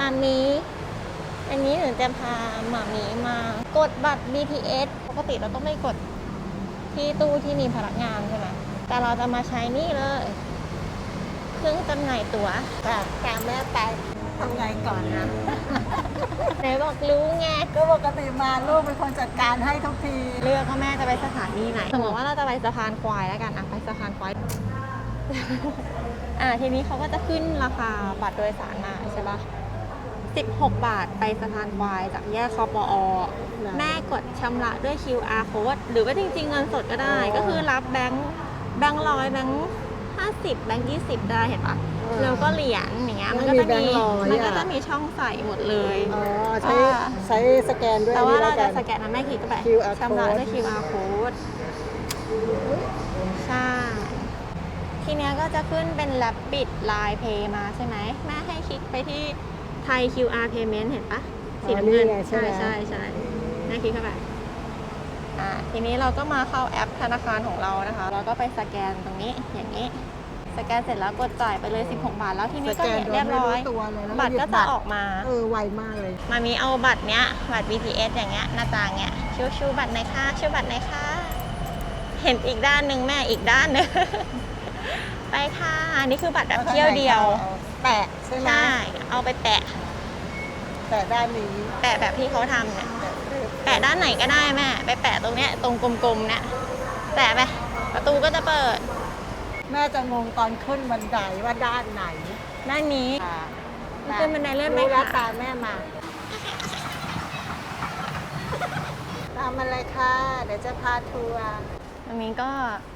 มามีอันนี้หนูจะพาหมามีมากดบัตร BTS ปกติเราต้องไม่กดที่ตู้ที่มีพนักงานใช่ไหมแต่เราจะมาใช้นี่เลย เครื่องจำหน่ายตั๋วแต่ตามแม่ไปทำไงก่อนนะไหนบอกรู้ไงก็ปกติมาลูกเป็นคนจัดการให้ทุกที เลือกว่าแม่จะไปสถานีไหนสมมติว่าเราจะไปสะพานควายแล้วกันอะไปสะพานควายอ่าทีนี้เขาก็จะขึ้นราคาบัตรโดยสารมาใช่ปะ 16 บาทไปสะพานควายจากแยกคอปอนะแม่กดชำระด้วย QR code หรือว่าจริง ๆ เงินสดก็ได้อ๋อก็คือรับแบงค์แบงค์ร้อยแบงค์ห้าสิบแบงค์ยี่สิบได้เห็นปะเออแล้วก็เหรียญอย่างเงี้ยไม่มันก็จะมีมีแบงค์ร้อยมันก็อะจะมีช่องใส่หมดเลยอ๋อใช้อ่าใช้สแกนด้วยแต่ว่าอันเรานี้จะแล้วสกันแกนนะแม่คลิกเข้าไป QR ชำระ code ด้วย QR code ใช่ทีเนี้ยก็จะขึ้นเป็น Rapid Line Pay มาใช่ไหมแม่ให้คลิกไปที่ไทย QR Payment เห็นปะสีน้ำเงิน อ๋อนี่ไงใช่ใช่ไหม ใช่ใช่แม่คลิกเข้าไปอ่าทีนี้เราก็มาเข้าแอปธนาคารของเรานะคะ เราก็ไปสแกนตรงนี้อย่างนี้ สแกนเสร็จแล้วกดจ่ายไปเลย 16 บาท แล้วทีนี้ก็สแกนเนี่ยโดเรียยบไม่ร้อยตัวเลยแล้วบัตรหยิก็จะออกมา เออไวมากเลยมามีเอาบัตรเนี้ย บัตร BTS อย่างเงี้ยหน้าตาเงี้ยชูชูบัตรไหนคะชูบัตรไหนคะเห็นอีกด้านหนึ่งแม่อีกด้านหนึง ไปค่ะอันนี่คือบัตรแบบเที่ยวเดียว แปะใช่ไหมใช่เอาไปแปะ แปะด้านนี้แปะแบบที่เขาทำเนี่ยแปะเรียบแปะด้านไหนก็ได้แม่ ไปแปะตรงเนี้ยตรงกลมๆเนี่ยแปะไปประตูก็จะเปิด แม่จะงงตอนขึ้นบันไดว่าด้านไหนด้านนี้ค่ะมันขึ้นบันไดเลื่อนไหมรู้แล้วคะตามแม่มาตามมาเลยค่ะ เดี๋ยวจะพาทัวร์อันนี้ก็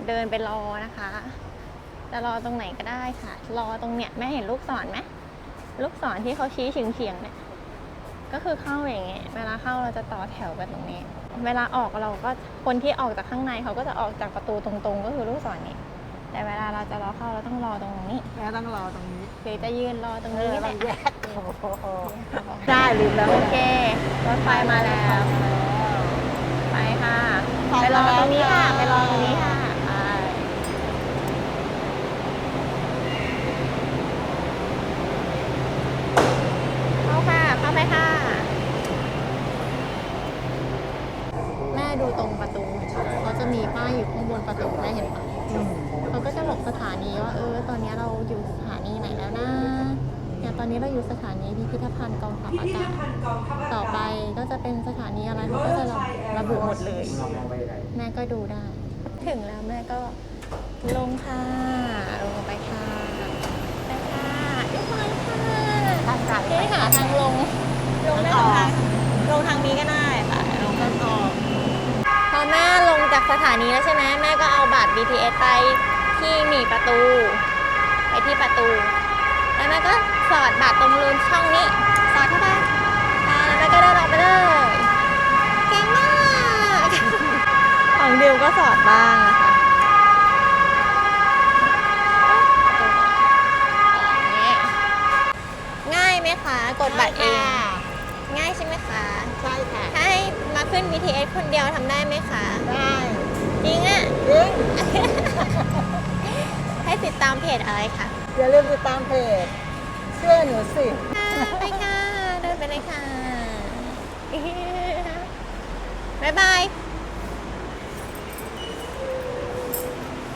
เดินไปรอนะคะ จะรอตรงไหนก็ได้ค่ะ รอตรงเนี้ยแม่เห็นลูกศรไหมลูกศรที่เขาชี้เฉียงๆเนี่ยก็คือเข้าอย่างเงี้ยเวลาเข้าเราจะต่อแถวกันตรงนี้ เวลาออกเราก็คนที่ออกจากข้างในเขาก็จะออกจากประตูตรงๆ ก็คือลูกศรนี้ แต่เวลาเราจะรอเข้าเราต้องรอตรงนี้แม่ต้องรอตรงนี้หรือจะยืนรอตรงเอนี้อแหต้อละงแยกโอ้โหได้ลืมแล้วโอเครถไฟมาแล้ว ไปค่ะ ไปรอตรงนี้ค่ะ ไปรอตรงนี้ค่ะไปเข้าค่ะ เข้าไปค่ะ แม่ ดูตรงประตูเขาจะมีป้ายอยู่ข้างบนประตูได้เห็นปะอืมเขาก็จะบอกสถานีว่าเออ ตอนนี้เราอยู่สถานีไหนแล้วนะเนี่ยตอนนี้เราอยู่สถานีพิพิธภัณฑ์กองทัพอากาศต่อไปก็จะเป็นสถานีอะไรเขาก็จะระบุหมดเลย แม่ก็ดูได้ ถึงแล้วแม่ก็ลงค่ะ ไปค่ะเรียบร้อยค่ะ ทางการ นี่ค่ะทางลง ลงได้สองทางลงทางนี้ก็ได้ค่ะลงทางออกพอแม่ลงจาก สถานีแล้วใช่ไหมแม่ก็เอาบัตร BTS ไปที่หนีประตู ไปที่ประตู แล้วแม่ก็สอดบัตรตรงรูนช่องนี้ สอดเข้าไปอ่าแล้วแม่ก็เดินออกไปเลยเก่งมาก ของดิวก็สอดบ้างนะคะอย่างนี้ง่ายไหมคะ กดบัตรเอง ง่ายใช่ไหมคะ ใช่ค่ะถ้าให้มา ขึ้น BTS คนเดียวทำได้ไหมคะได้จริงอะจริง ให้ติดตามเพจอะไรคะอย่าลืมติดตามเพจเชื่อหนูสิ ค่ะไปค่ะ เดินไปเลยค่ะ บ๊ายบาย